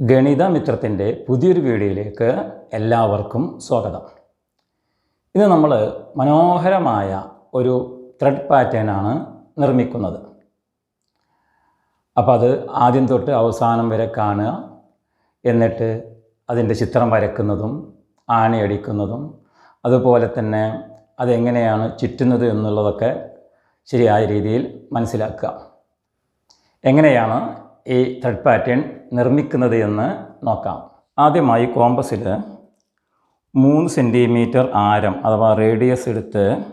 ഗണിതമിത്രത്തിന്റെ പുതിയൊരു വീഡിയോയിലേക്ക് എല്ലാവർക്കും സ്വാഗതം. ഇത് നമ്മൾ മനോഹരമായ ഒരു ത്രെഡ് പാറ്റേണാണ് നിർമ്മിക്കുന്നത്. അപ്പോൾ അത് ആദ്യം തൊട്ട് അവസാനം വരെ കാണുക. എന്നിട്ട് അതിന്റെ ചിത്രം വരക്കുന്നതും ആണിയടിക്കുന്നതും അതുപോലെ തന്നെ അതെങ്ങനെയാണ് ചുറ്റുന്നത് എന്നുള്ളതൊക്കെ ശരിയായ രീതിയിൽ മനസ്സിലാക്കുക. എങ്ങനെയാണ് ഈ ത്രെഡ് പാറ്റേൺ നിർമ്മിക്കുന്നത് എന്ന് നോക്കാം. ആദ്യമായി കോമ്പസിൽ മൂന്ന് സെന്റിമീറ്റർ ആരം അഥവാ റേഡിയസ് എടുത്ത്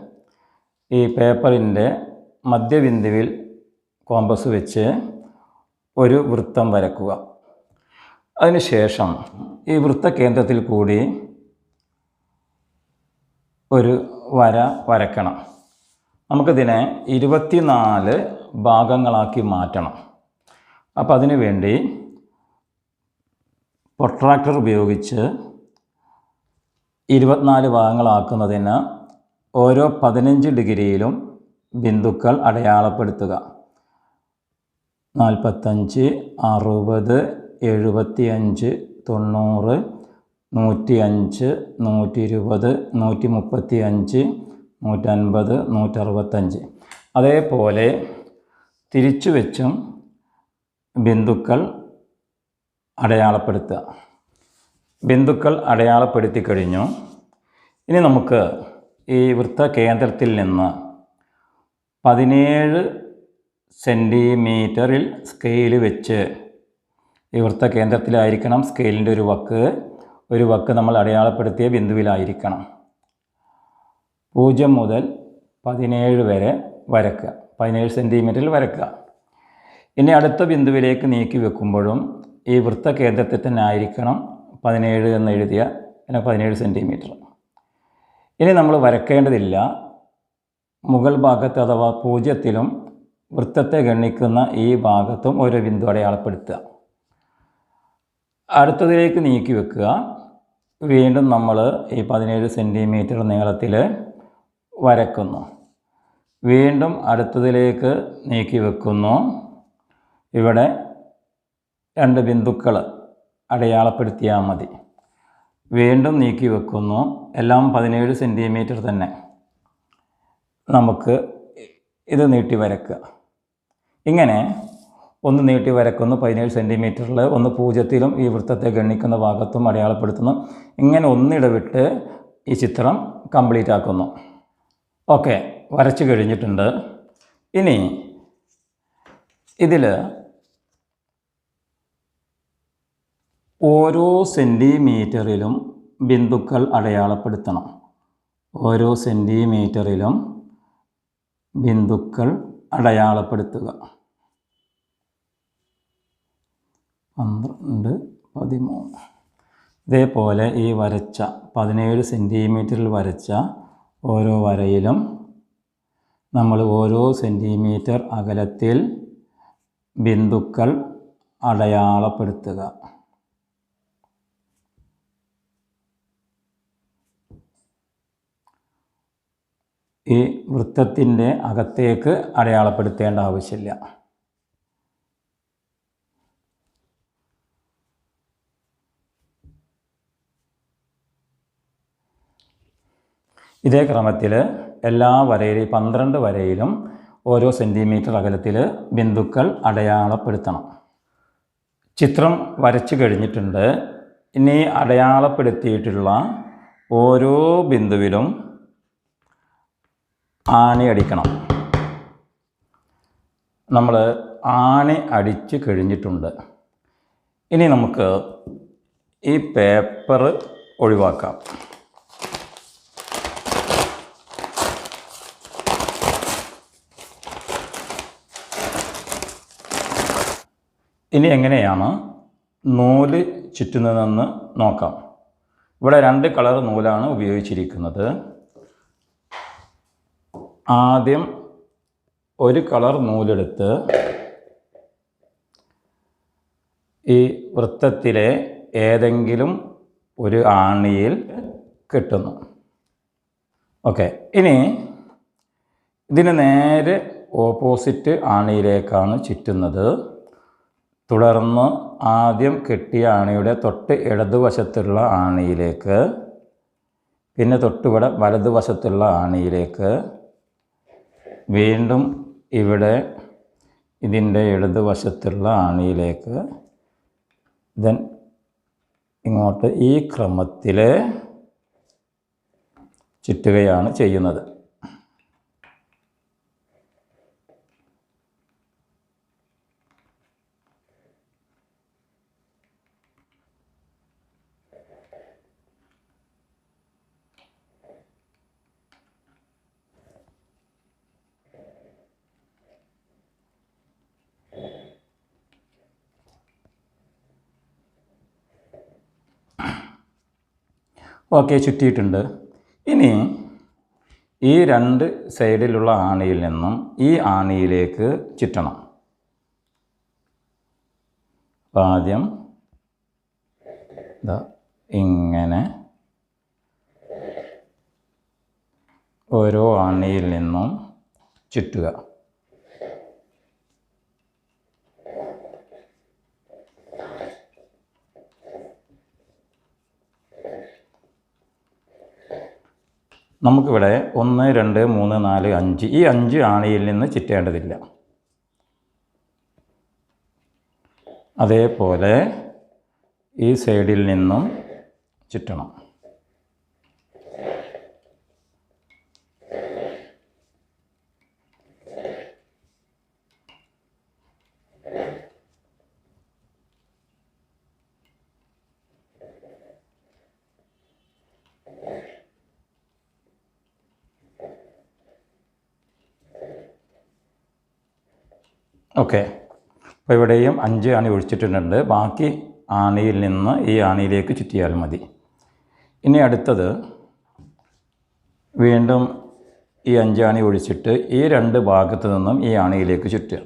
ഈ പേപ്പറിന്റെ മധ്യബിന്ദുവിൽ കോമ്പസ് വെച്ച് ഒരു വൃത്തം വരക്കുക. അതിനുശേഷം ഈ വൃത്തകേന്ദ്രത്തിൽ കൂടി ഒരു വര വരക്കണം നമുക്കിതിനെ ഇരുപത്തിനാല് ഭാഗങ്ങളാക്കി മാറ്റണം. അപ്പോൾ അതിനു വേണ്ടി പ്രൊട്രാക്ടർ ഉപയോഗിച്ച് ഇരുപത്തിനാല് ഭാഗങ്ങളാക്കുന്നതിന് ഓരോ പതിനഞ്ച് ഡിഗ്രിയിലും ബിന്ദുക്കൾ അടയാളപ്പെടുത്തുക. നാൽപ്പത്തഞ്ച് അറുപത് എഴുപത്തിയഞ്ച് തൊണ്ണൂറ് നൂറ്റി അഞ്ച് നൂറ്റി ഇരുപത് നൂറ്റി മുപ്പത്തി അഞ്ച് നൂറ്റൻപത് നൂറ്ററുപത്തഞ്ച്. അതേപോലെ തിരിച്ചു വെച്ചും ബിന്ദുക്കൾ അടയാളപ്പെടുത്തുക. ബിന്ദുക്കൾ അടയാളപ്പെടുത്തി കഴിഞ്ഞു. ഇനി നമുക്ക് ഈ വൃത്ത കേന്ദ്രത്തിൽ നിന്ന് പതിനേഴ് സെന്റിമീറ്ററിൽ സ്കെയിൽ വെച്ച് ഈ വൃത്ത വൃത്തകേന്ദ്രത്തിലായിരിക്കണം. സ്കെയിലിന്റെ ഒരു വക്ക്. ഒരു വക്ക് നമ്മൾ അടയാളപ്പെടുത്തിയ ബിന്ദുവിലായിരിക്കണം. പൂജ്യം മുതൽ പതിനേഴ് വരെ വരക്കുക. പതിനേഴ് സെന്റിമീറ്ററിൽ വരക്കുക. ഇനി അടുത്ത ബിന്ദുവിലേക്ക് നീക്കി വെക്കുമ്പോഴും ഈ വൃത്തകേന്ദ്രത്തിൽ തന്നെ ആയിരിക്കണം പതിനേഴ് എന്ന് എഴുതിയ അല്ല പതിനേഴ് സെന്റിമീറ്റർ ഇനി നമ്മൾ വരക്കേണ്ടതില്ല. മുകൾ ഭാഗത്ത് അഥവാ പൂജ്യത്തിലും വൃത്തത്തെ ഗണിക്കുന്ന ഈ ഭാഗത്തും ഒരു ബിന്ദു അടയാളപ്പെടുത്തുക. അടുത്തതിലേക്ക് നീക്കി വെക്കുക. വീണ്ടും നമ്മൾ ഈ പതിനേഴ് സെന്റിമീറ്റർ നീളത്തിൽ വരക്കുന്നു. വീണ്ടും അടുത്തതിലേക്ക് നീക്കി വെക്കുന്നു. ഇവിടെ രണ്ട് ബിന്ദുക്കൾ അടയാളപ്പെടുത്തിയാൽ മതി. വീണ്ടും നീക്കി വെക്കുന്നു. എല്ലാം പതിനേഴ് സെന്റിമീറ്റർ തന്നെ. നമുക്ക് ഇത് നീട്ടി വരക്കുക. ഇങ്ങനെ ഒന്ന് നീട്ടി വരക്കുന്നു. പതിനേഴ് സെന്റിമീറ്ററിൽ ഒന്ന് പൂജ്യത്തിലും ഈ വൃത്തത്തെ ഗണിക്കുന്ന ഭാഗത്തും അടയാളപ്പെടുത്തുന്നു. ഇങ്ങനെ ഒന്നിടവിട്ട് ഈ ചിത്രം കംപ്ലീറ്റ് ആക്കുന്നു. ഓക്കെ വരച്ചു കഴിഞ്ഞിട്ടുണ്ട്. ഇനി ഇതിൽ ഓരോ സെന്റിമീറ്ററിലും ബിന്ദുക്കൾ അടയാളപ്പെടുത്തണം. ഓരോ സെന്റിമീറ്ററിലും ബിന്ദുക്കൾ അടയാളപ്പെടുത്തുക. പന്ത്രണ്ട് പതിമൂന്ന്. ഇതേപോലെ ഈ വരച്ച പതിനേഴ് സെന്റിമീറ്ററിൽ വരച്ച ഓരോ വരയിലും നമ്മൾ ഓരോ സെന്റിമീറ്റർ അകലത്തിൽ ബിന്ദുക്കൾ അടയാളപ്പെടുത്തുക. ഈ വൃത്തത്തിന്റെ അകത്തേക്ക് അടയാളപ്പെടുത്തേണ്ട ആവശ്യമില്ല. ഇതേ ക്രമത്തിൽ എല്ലാ വരയിലും പന്ത്രണ്ട് വരയിലും ഓരോ സെന്റിമീറ്റർ അകലത്തിൽ ബിന്ദുക്കൾ അടയാളപ്പെടുത്തണം. ചിത്രം വരച്ചു കഴിഞ്ഞിട്ടുണ്ട്. ഇനി അടയാളപ്പെടുത്തിയിട്ടുള്ള ഓരോ ബിന്ദുവിലും ആണി അടിക്കണം. നമ്മൾ ആണി അടിച്ച് കഴിഞ്ഞിട്ടുണ്ട്. ഇനി നമുക്ക് ഈ പേപ്പർ ഒഴിവാക്കാം. ഇനി എങ്ങനെയാണ് നൂൽ ചുറ്റുന്നതെന്ന് നോക്കാം. ഇവിടെ രണ്ട് കളർ നൂലാണ് ഉപയോഗിച്ചിരിക്കുന്നത്. ആദ്യം ഒരു കളർ നൂലെടുത്ത് ഈ വൃത്തത്തിലെ ഏതെങ്കിലും ഒരു ആണിയിൽ കിട്ടുന്നു. ഓക്കെ ഇനി ഇതിന് നേരെ ഓപ്പോസിറ്റ് ആണിയിലേക്കാണ് ചുറ്റുന്നത്. തുടർന്ന് ആദ്യം കിട്ടിയ ആണിയുടെ തൊട്ട് ഇടതുവശത്തുള്ള ആണിയിലേക്ക് പിന്നെ തൊട്ടിവിടെ വലതുവശത്തുള്ള ആണിയിലേക്ക് വീണ്ടും ഇവിടെ ഇതിന്റെ ഇടതുവശത്തുള്ള ആണിയിലേക്ക് ദെൻ ഇങ്ങോട്ട് ഈ ക്രമത്തിൽ ചുറ്റുകയാണ് ചെയ്യുന്നത്. ഓക്കെ ചുറ്റിയിട്ടുണ്ട്. ഇനി ഈ രണ്ട് സൈഡിലുള്ള ആണിയിൽ നിന്നും ഈ ആണിയിലേക്ക് ചുറ്റണം. ആദ്യം ഇങ്ങനെ ഓരോ ആണിയിൽ നിന്നും ചുറ്റുക. നമുക്കിവിടെ ഒന്ന് രണ്ട് മൂന്ന് നാല് അഞ്ച്. ഈ അഞ്ച് ആണിയിൽ നിന്ന് ചുറ്റേണ്ടതില്ല. അതേപോലെ ഈ സൈഡിൽ നിന്നും ചുറ്റണം. ഓക്കെ. അപ്പോൾ ഇവിടെയും അഞ്ച് ആണി ഒഴിച്ചിട്ടുണ്ട് ബാക്കി ആണിയിൽ നിന്ന് ഈ ആണിയിലേക്ക് ചുറ്റിയാൽ മതി. ഇനി അടുത്തത് വീണ്ടും ഈ അഞ്ചാണി ഒഴിച്ചിട്ട് ഈ രണ്ട് ഭാഗത്ത് നിന്നും ഈ ആണിയിലേക്ക് ചുറ്റുക.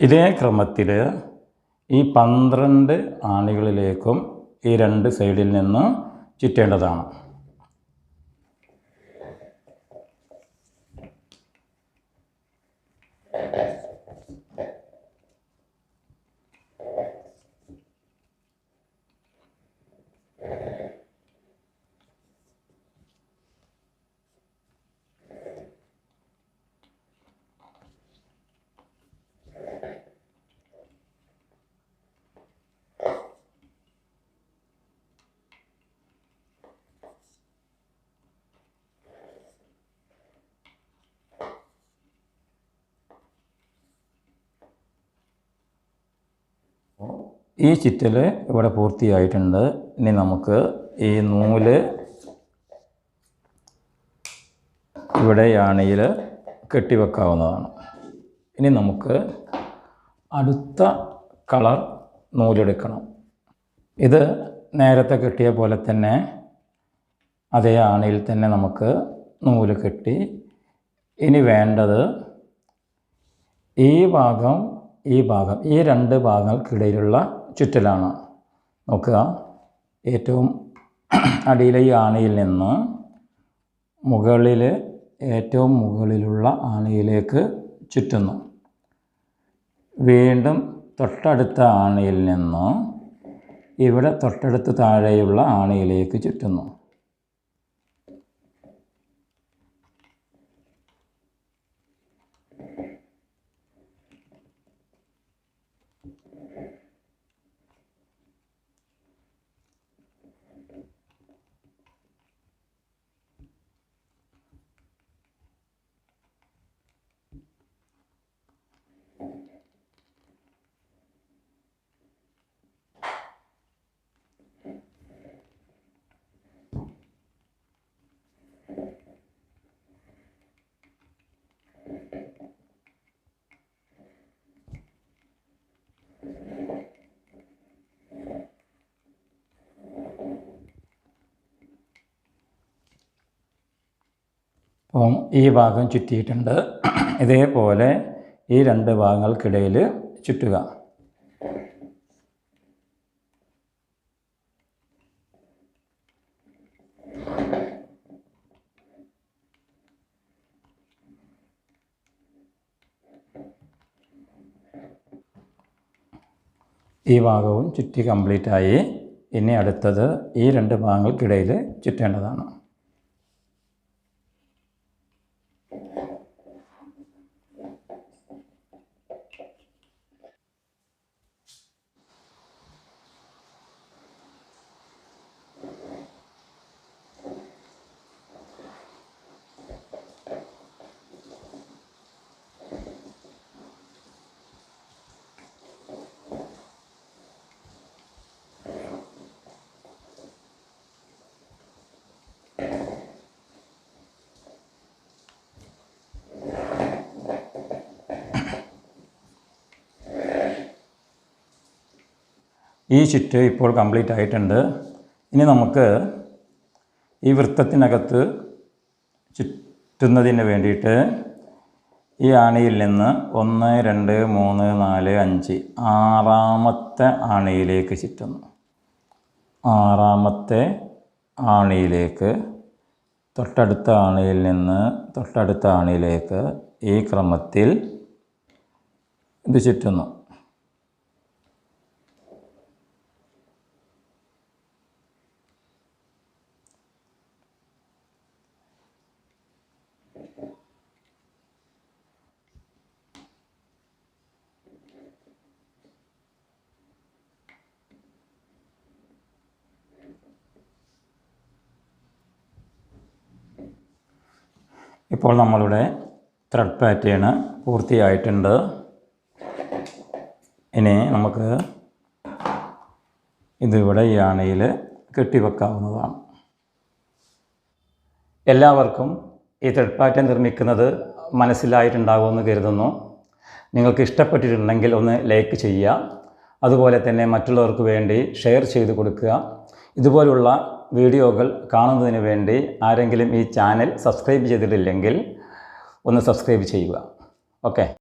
ഇതേ ക്രമത്തിൽ ഈ പന്ത്രണ്ട് ആണികളിലേക്കും ഈ രണ്ട് സൈഡിൽ നിന്ന് ചുറ്റേണ്ടതാണ്. ഈ ചിറ്റൽ ഇവിടെ പൂർത്തിയായിട്ടുണ്ട്. ഇനി നമുക്ക് ഈ നൂൽ ഇവിടെ യാണിയിൽ കെട്ടിവെക്കാവുന്നതാണ്. ഇനി നമുക്ക് അടുത്ത കളർ നൂലെടുക്കണം. ഇത് നേരത്തെ കെട്ടിയ പോലെ തന്നെ അതേ ആണിയിൽ തന്നെ നമുക്ക് നൂൽ കെട്ടി ഇനി വേണ്ടത് ഈ ഭാഗം ഈ ഭാഗം ഈ രണ്ട് ഭാഗങ്ങൾക്കിടയിലുള്ള ചുറ്റലാണ്. നോക്കുക. ഏറ്റവും അടിയിലെ ഈ ആണിയിൽ നിന്ന് മുകളിൽ ഏറ്റവും മുകളിലുള്ള ആണിയിലേക്ക് ചുറ്റുന്നു. വീണ്ടും തൊട്ടടുത്ത ആണിയിൽ നിന്ന് ഇവിടെ തൊട്ടടുത്ത് താഴെയുള്ള ആണിയിലേക്ക് ചുറ്റുന്നു. അപ്പം ഈ ഭാഗം ചുറ്റിയിട്ടുണ്ട്. ഇതേപോലെ ഈ രണ്ട് ഭാഗങ്ങൾക്കിടയിൽ ചുറ്റുക. ഈ ഭാഗവും ചുറ്റി കംപ്ലീറ്റ് ആയി ഇനി അടുത്തത് ഈ രണ്ട് ഭാഗങ്ങൾക്കിടയിൽ ചുറ്റേണ്ടതാണ്. ഈ ഷിറ്റ് ഇപ്പോൾ കംപ്ലീറ്റ് ആയിട്ടുണ്ട്. ഇനി നമുക്ക് ഈ വൃത്തത്തിനകത്ത് ചുറ്റുന്നതിന് വേണ്ടിയിട്ട് ഈ ആണിയിൽ നിന്ന് ഒന്ന് രണ്ട് മൂന്ന് നാല് അഞ്ച് ആറാമത്തെ ആണിയിലേക്ക് ചുറ്റുന്നു. ആറാമത്തെ ആണിയിലേക്ക് തൊട്ടടുത്ത ആണിയിൽ നിന്ന് തൊട്ടടുത്ത ആണിയിലേക്ക് ഈ ക്രമത്തിൽ ഇത് ചുറ്റുന്നു. ഇപ്പോൾ നമ്മളുടെ ത്രെഡ് പാറ്റേൺ പൂർത്തിയായിട്ടുണ്ട്. ഇനി നമുക്ക് ഇതിവിടെ ഈ ആണയിൽ കെട്ടിവെക്കാവുന്നതാണ്. എല്ലാവർക്കും ഈ ത്രെഡ് പാറ്റേൺ നിർമ്മിക്കുന്നത് മനസ്സിലായിട്ടുണ്ടാകുമെന്ന് കരുതുന്നു. നിങ്ങൾക്ക് ഇഷ്ടപ്പെട്ടിട്ടുണ്ടെങ്കിൽ ഒന്ന് ലൈക്ക് ചെയ്യുക. അതുപോലെ തന്നെ മറ്റുള്ളവർക്ക് വേണ്ടി ഷെയർ ചെയ്ത് കൊടുക്കുക. ഇതുപോലുള്ള വീഡിയോകൾ കാണുന്നതിന് വേണ്ടി ആരെങ്കിലും ഈ ചാനൽ സബ്സ്ക്രൈബ് ചെയ്തിട്ടില്ലെങ്കിൽ ഒന്ന് സബ്സ്ക്രൈബ് ചെയ്യുക. ഓക്കെ.